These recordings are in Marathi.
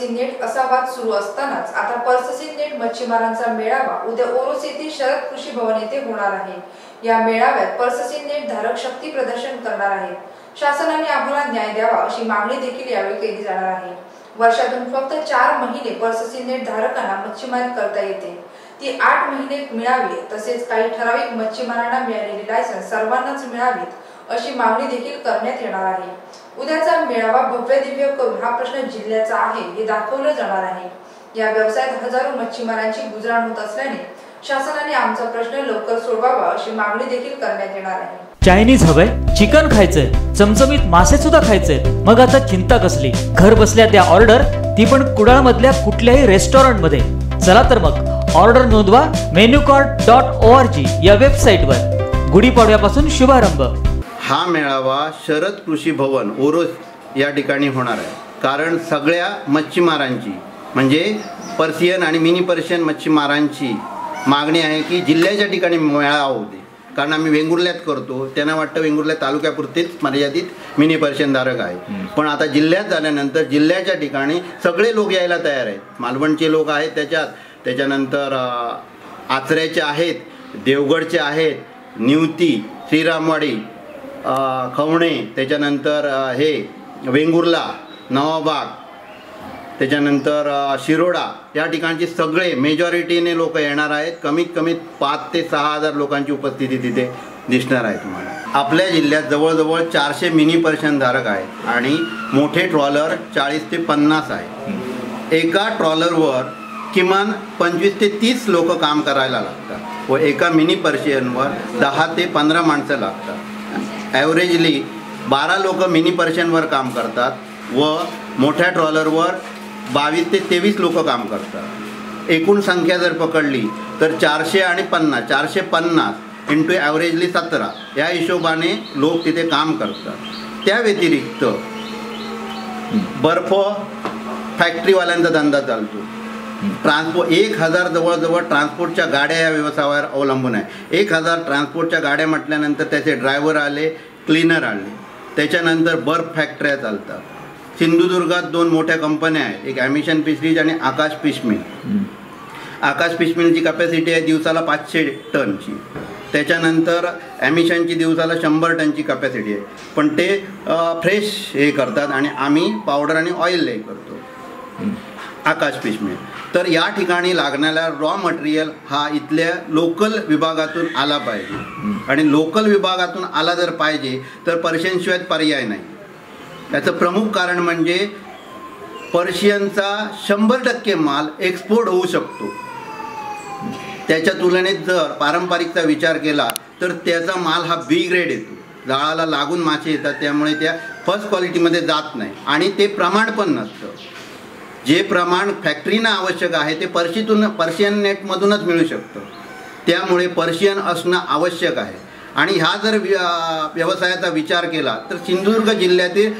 आणि नेट असा वाद सुरू असतानाच आता पर्ससी नेट मच्छीमारांचा मेळावा उद्या ओरोस येथील शरद कृषी भवन येथे होणार आहे. या मेळाव्यात पर्ससी नेट धारक शक्ती प्रदर्शन करणार आहे शासनाने आम्हाला न्याय द्यावा अशी मागणी देखील यावेळी केली जाणार आहे. वर्षातून फक्त चार महिने पर्ससी नेट धारकांना मच्छीमारी करता येते. ती आठ महिने मिळावी तसेच काही ठराविक मच्छीमारांना मिळालेली लायसन्स सर्वांनाच मिळावीत अशी मागणी देखील करण्यात येणार आहे. उद्याचा मेळावा भव्य दिव्य करून हा प्रश्न जिल्ह्याचा आहे हे दाखवलं जाणार आहे. या व्यवसायात हजारो मच्छीमारांची गुजराण होत असल्याने शासनाने आमचा प्रश्न लवकर सोडवावा अशी मागणी देखील करण्यात येणार आहे. चायनीज हवंय चिकन खायचंय चमचमीत मासे सुद्धा खायचंय मग आता चिंता कसली? घर बसल्या त्या ऑर्डर ती पण कुडाळ मधल्या कुठल्याही रेस्टॉरंटमध्ये चला तर मग ऑर्डर नोंदवा menu card dot O R G या वेबसाईट वर गुढीपाडव्यापासून शुभारंभ. हा मेळावा शरद कृषी भवन ओरोस या ठिकाणी होणार आहे. कारण सगळ्या मच्छीमारांची म्हणजे पर्शियन आणि मिनी पर्शियन मच्छीमारांची मागणी आहे की जिल्ह्याच्या ठिकाणी मेळावा दे. कारण आम्ही वेंगुर्ल्यात करतो. त्यांना वाटतं वेंगुर्ल्या तालुक्यापुरतेच मर्यादित मिनी पर्शियन धारक आहे. पण आता जिल्ह्यात झाल्यानंतर जिल्ह्याच्या ठिकाणी सगळे लोक यायला तयार आहेत. मालवणचे लोक आहेत त्याच्यात. त्याच्यानंतर आचऱ्याचे आहेत देवगडचे आहेत निवती श्रीरामवाडी खवणे त्याच्यानंतर हे वेंगुर्ला नवाबाग त्याच्यानंतर शिरोडा या ठिकाणचे सगळे मेजॉरिटीने लोक येणार आहेत. कमीत कमीत पाच ते सहा हजार लोकांची उपस्थिती तिथे दिसणार आहे तुम्हाला. आपल्या जिल्ह्यात जवळजवळ चारशे मिनी पर्शनधारक आहेत आणि मोठे ट्रॉलर चाळीस ते पन्नास आहे एका ट्रॉलरवर किमान पंचवीस ते तीस लोक काम करायला लागतात व एका मिनी पर्शियनवर दहा ते पंधरा माणसं लागतात. ॲव्हरेजली बारा लोक मिनी पर्शनवर काम करतात व मोठ्या ट्रॉलरवर बावीस ते तेवीस लोक काम करतात. एकूण संख्या जर पकडली तर चारशे आणि पन्नास चारशे पन्नास इंटू ॲव्हरेजली सतरा या हिशोबाने लोक तिथे काम करतात. त्या व्यतिरिक्त बर्फ फॅक्टरीवाल्यांचा धंदा चालतो. ट्रान्सपोर्ट एक हजार जवळजवळ ट्रान्सपोर्टच्या गाड्या या व्यवसायावर अवलंबून आहे. एक हजार ट्रान्सपोर्टच्या गाड्या म्हटल्यानंतर त्याचे ड्रायव्हर आले क्लीनर आले. त्याच्यानंतर बर्फ फॅक्टऱ्या चालतात. सिंधुदुर्गात दोन मोठ्या कंपन्या आहेत. एक ॲमिशन पिशरीज आणि आकाश पिशमिल आकाश पिशमिलची कॅपॅसिटी आहे दिवसाला पाचशे टनची. त्याच्यानंतर ॲमिशनची दिवसाला शंभर टनची कॅपॅसिटी आहे. पण ते फ्रेश हे करतात आणि आम्ही पावडर आणि ऑइल हे करतो. आकाश पिशमिल तर या ठिकाणी लागणारा रॉ मटेरियल हा इथल्या लोकल विभागातून आला पाहिजे. आणि लोकल विभागातून आला जर पाहिजे तर पर्शियनशिवाय पर्याय नाही. याचं प्रमुख कारण म्हणजे पर्शियनचा शंभर टक्के माल एक्सपोर्ट होऊ शकतो. त्याच्या तुलनेत जर पारंपरिकचा विचार केला तर त्याचा माल हा बी ग्रेड येतो. जाळाला लागून मासे येतात त्यामुळे त्या फर्स्ट क्वालिटीमध्ये जात नाही. आणि ते प्रमाण पण नसतं. जे प्रमाण फॅक्टरीनं आवश्यक आहे ते पर्शीतून पर्शियन नेटमधूनच मिळू शकतं. त्यामुळे पर्शियन असणं आवश्यक आहे. आणि ह्या जर व्य- व्यवसायाचा विचार केला तर सिंधुदुर्ग जिल्ह्यातील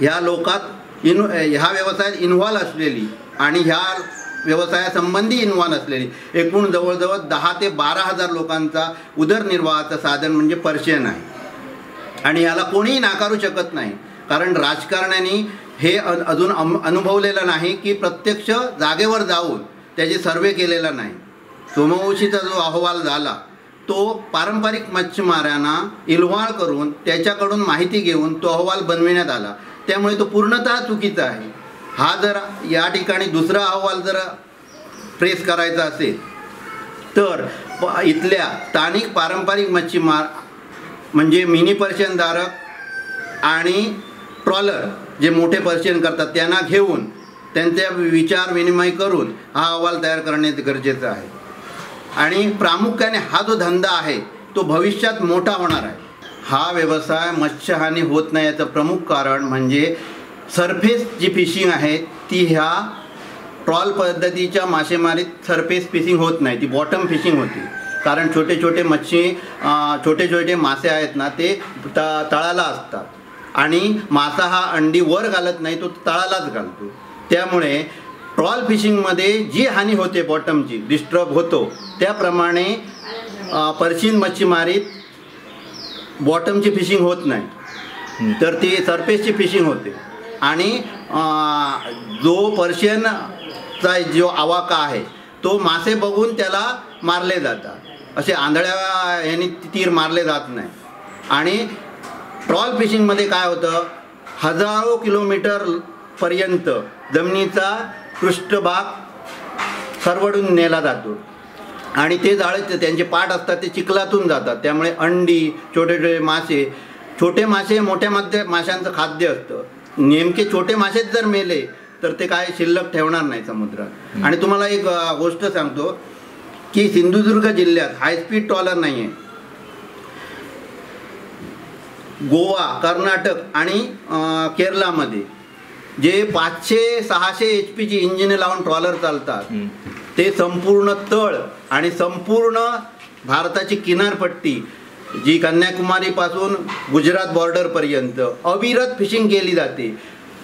ह्या लोकात इन ह्या व्यवसायात इन्व्हॉल्व असलेली आणि ह्या व्यवसायासंबंधी इन्व्हॉल्व असलेली एकूण जवळजवळ दहा ते बारा हजार लोकांचा उदरनिर्वाहाचं साधन म्हणजे पर्शियन आहे. आणि याला कोणीही नाकारू शकत नाही. कारण राजकारण्यांनी हे अ- अजून अम- अनुभवलेलं नाही की प्रत्यक्ष जागेवर जाऊन त्याचे सर्वे केलेला नाही. सोमवंशीचा जो अहवाल झाला तो पारंपरिक मच्छीमारांना इलवाळ करून त्याच्याकडून माहिती घेऊन तो अहवाल बनविण्यात आला. त्यामुळे तो पूर्णतः चुकीचा आहे. हा जर या ठिकाणी दुसरा अहवाल जर प्रेस करायचा असेल तर प- इथल्या स्थानिक पारंपरिक मच्छीमार म्हणजे मिनी पर्शनधारक आणि ट्रॉलर जे मोठे पर्शियन करतात त्यांना घेऊन त्यांच्या विचार विनिमय करून हा अहवाल तयार करणे गरजेचं आहे. आणि प्रामुख्याने हा जो धंदा आहे तो भविष्यात मोठा होणार आहे. हा व्यवसाय मत्स्यहानी होत नाही याचं प्रमुख कारण म्हणजे सरफेस जी फिशिंग आहे ती ह्या ट्रॉल पद्धतीच्या मासेमारीत सरफेस फिशिंग होत नाही ती बॉटम फिशिंग होती. कारण छोटे छोटे मच्छी छोटे छोटे मासे आहेत ना ते त तळाला असतात. आणि मासा हा अंडी वर घालत नाही तो तळालाच घालतो. त्यामुळे ट्रॉल फिशिंगमध्ये जी हानी होते बॉटमची डिस्टर्ब होतो त्याप्रमाणे पर्शियन मच्छीमारीत बॉटमची फिशिंग होत नाही. तर ती सरफेसची फिशिंग होते. आणि जो पर्शियनचा जो आवाका आहे तो मासे बघून त्याला मारले जातात. असे आंधळ्या ह्यानी तीर मारले जात नाही. आणि ट्रॉल फिशिंगमध्ये काय होतं? हजारो किलोमीटर पर्यंत जमिनीचा पृष्ठभाग सरवडून नेला जातो. आणि ते जाळे त्यांचे पाठ असतात ते चिखलातून जातात. त्यामुळे अंडी छोटे छोटे मासे छोटे मासे मोठ्या मासे माशांचं खाद्य असतं. नेमके छोटे मासेच जर मेले तर ते काय शिल्लक ठेवणार नाही समुद्रात. आणि तुम्हाला एक गोष्ट सांगतो की सिंधुदुर्ग जिल्ह्यात हायस्पीड ट्रॉलर नाही आहे गोवा कर्नाटक आणि अ, केरलामध्ये जे पाचशे सहाशे एच पीची इंजिने लावून ट्रॉलर चालतात ते संपूर्ण तळ आणि संपूर्ण भारताची किनारपट्टी जी कन्याकुमारीपासून गुजरात बॉर्डरपर्यंत अविरत फिशिंग केली जाते.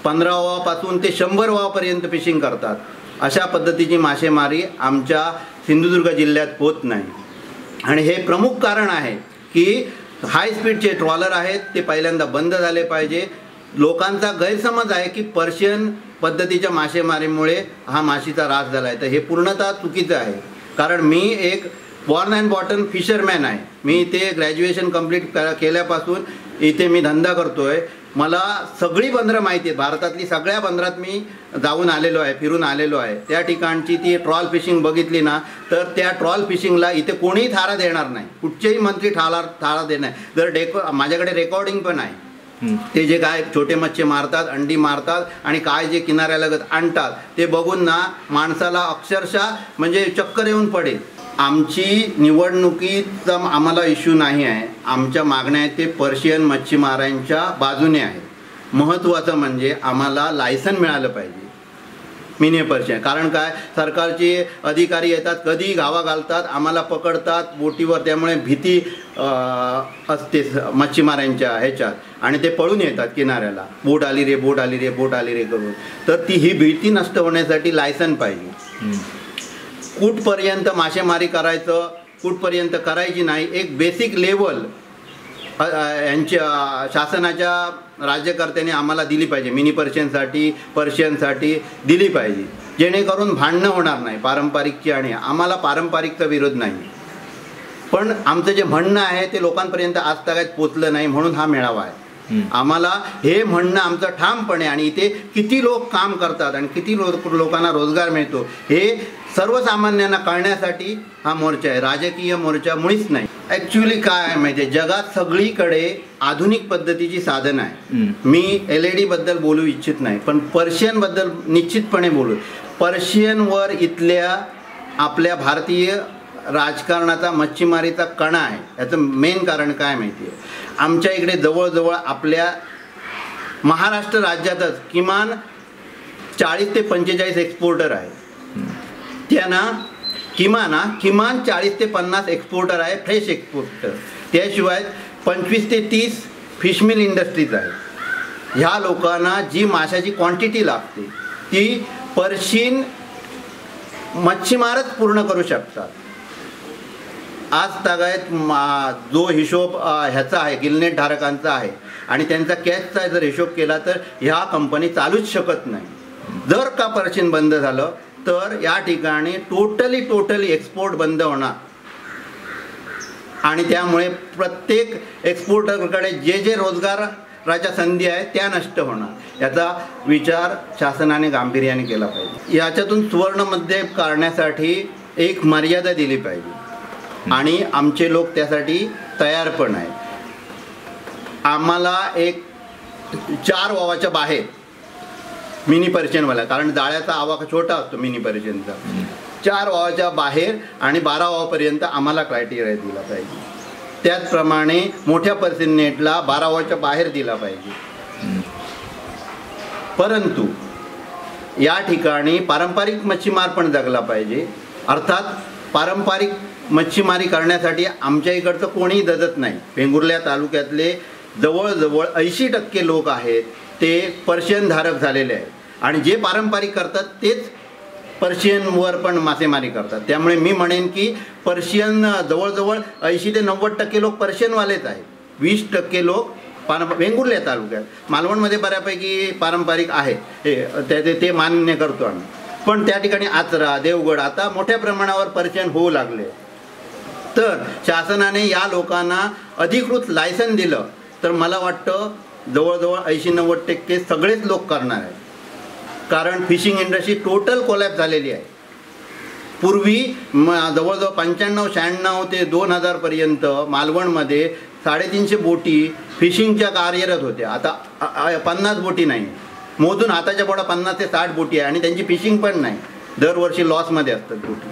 पंधरा वावापासून ते शंभर वावापर्यंत फिशिंग करतात. अशा पद्धतीची मासेमारी आमच्या सिंधुदुर्ग जिल्ह्यात होत नाही. आणि हे प्रमुख कारण आहे की हाय स्पीडचे ट्रॉलर आहेत ते पहिल्यांदा बंद झाले पाहिजे. लोकांचा गैरसमज आहे की पर्शियन पद्धतीच्या मासेमारीमुळे हा माशीचा ऱ्हास झाला आहे तर हे पूर्णतः चुकीचं आहे. कारण मी एक बॉर्न अँड बॉटन फिशरमॅन आहे. मी इथे ग्रॅज्युएशन कंप्लीट केल्यापासून इथे मी धंदा करतोय. मला सगळी बंदरं माहिती आहेत. भारतातली सगळ्या बंदरात मी जाऊन आलेलो आहे फिरून आलेलो आहे. त्या ठिकाणची ती ट्रॉल फिशिंग बघितली ना तर त्या ट्रॉल फिशिंगला इथे कोणीही थारा देणार नाही. कुठचेही मंत्री ठाला थारा देणार नाही. जर डेको माझ्याकडे रेकॉर्डिंग पण आहे. ते जे काय छोटे मच्छी मारतात अंडी मारतात आणि काय जे किनाऱ्यालगत आणतात ते बघून ना माणसाला अक्षरशः म्हणजे चक्कर येऊन पडेल. आमची निवडणुकीचा आम्हाला इश्यू नाही आहे. आमच्या मागण्या आहेत ते पर्शियन मच्छीमारांच्या बाजूने आहे महत्त्वाचं म्हणजे आम्हाला लायसन मिळालं पाहिजे. Mini purse seine. कारण काय? सरकारचे अधिकारी येतात कधी गावा घालतात आम्हाला पकडतात बोटीवर त्यामुळे भीती असते मच्छीमारांच्या ह्याच्यात. आणि ते पळून येतात किनाऱ्याला. बोट आली रे बोट आली रे बोट आली रे करून. तर ती ही भीती नष्ट होण्यासाठी लायसन पाहिजे. कुठपर्यंत मासेमारी करायचं कुठपर्यंत करायची नाही एक बेसिक लेवल यांच्या शासनाच्या राज्यकर्त्यांनी आम्हाला दिली पाहिजे. मिनी पर्शियनसाठी पर्शियनसाठी दिली पाहिजे. जेणेकरून भांडणं होणार नाही पारंपरिकची आणि आम्हाला पारंपरिकचा विरोध नाही. पण आमचं जे म्हणणं आहे ते लोकांपर्यंत आज तागायत पोचलं नाही म्हणून हा मेळावा आहे. आम्हाला हे म्हणणं आमचं ठामपणे आणि इथे किती लोक काम करतात आणि किती लोक लोकांना रोजगार मिळतो हे सर्वसामान्यांना कळण्यासाठी हा मोर्चा आहे. राजकीय मोर्चा मुळीच नाही. ॲक्च्युली काय आहे माहिती जगात सगळीकडे आधुनिक पद्धतीची साधन आहे मी एल ई बद्दल बोलू इच्छित नाही पण पर्शियनबद्दल निश्चितपणे बोलू. पर्शियनवर इथल्या आपल्या भारतीय राजकारणाचा मच्छीमारीचा कणा आहे. याचं मेन कारण काय माहिती आहे आमच्या इकडे जवळजवळ आपल्या महाराष्ट्र राज्यातच किमान चाळीस ते पंचेचाळीस एक्सपोर्टर आहे त्यांना किमान किमान चाळीस ते पन्नास एक्सपोर्टर आहे फ्रेश एक्सपोर्टर त्याशिवाय पंचवीस ते तीस फिशमिल इंडस्ट्रीज आहे ह्या लोकांना जी माशाची क्वांटिटी लागते ती पर्शियन मच्छीमारच पूर्ण करू शकतात. आज तागायत मा जो हिशोब ह्याचा आहे गिलनेट धारकांचा आहे आणि त्यांचा कॅशचा जर हिशोब केला तर ह्या कंपनी चालूच शकत नाही. जर का पर्शियन बंद झालं तर या ठिकाणी टोटली टोटली एक्सपोर्ट बंद होणार. आणि त्यामुळे प्रत्येक एक्सपोर्टरकडे जे जे रोजगाराच्या संधी आहेत त्या नष्ट होणार. याचा विचार शासनाने गांभीर्याने केला पाहिजे. याच्यातून सुवर्णमध्ये काढण्यासाठी एक मर्यादा दिली पाहिजे. आणि आमचे लोक त्यासाठी तयार पण आहेत. आम्हाला एक चार वावाच्या बाहेर मिनी पर्शियनवाला कारण जाळ्याचा आवाका छोटा असतो मिनी पर्शियनचा चार वावाच्या बाहेर आणि बारा वावापर्यंत आम्हाला क्रायटेरिया दिला पाहिजे. त्याचप्रमाणे मोठ्या पर्शियन नेटला बारा वावाच्या बाहेर दिला पाहिजे. परंतु या ठिकाणी पारंपरिक मच्छीमार पण जगला पाहिजे. अर्थात पारंपरिक मच्छीमारी करण्यासाठी आमच्या इकडचं कोणीही दजत नाही. वेंगुर्ल्या तालुक्यातले जवळजवळ ऐंशी टक्के लोक आहेत ते पर्शियन धारक झालेले आहेत. आणि जे पारंपरिक करतात तेच पर्शियनवर पण मासेमारी करतात. त्यामुळे मी म्हणेन की पर्शियन जवळजवळ ऐंशी ते नव्वद टक्के लोक पर्शियनवालेच आहेत. वीस टक्के लोक पारं वेंगुर्ल्या तालुक्यात. मालवणमध्ये बऱ्यापैकी पारंपरिक आहे हे ते ते मान्य करतो आम्ही. पण त्या ठिकाणी आचरा देवगड आता मोठ्या प्रमाणावर पर्शियन होऊ लागले. तर शासनाने या लोकांना अधिकृत लायसन दिलं. तर मला वाटतं जवळजवळ ऐंशी नव्वद टक्के सगळेच लोक करणार आहेत. कारण फिशिंग इंडस्ट्री टोटल कोलॅप झालेली आहे. पूर्वी म जवळजवळ पंच्याण्णव शहाण्णव ते दोन हजारपर्यंत मालवणमध्ये साडेतीनशे बोटी फिशिंगच्या कार्यरत होत्या. आता पन्नास बोटी नाही. मोजून हाताच्या बोटा पन्नास ते साठ बोटी आहे आणि त्यांची फिशिंग पण नाही. दरवर्षी लॉसमध्ये असतात बोटी.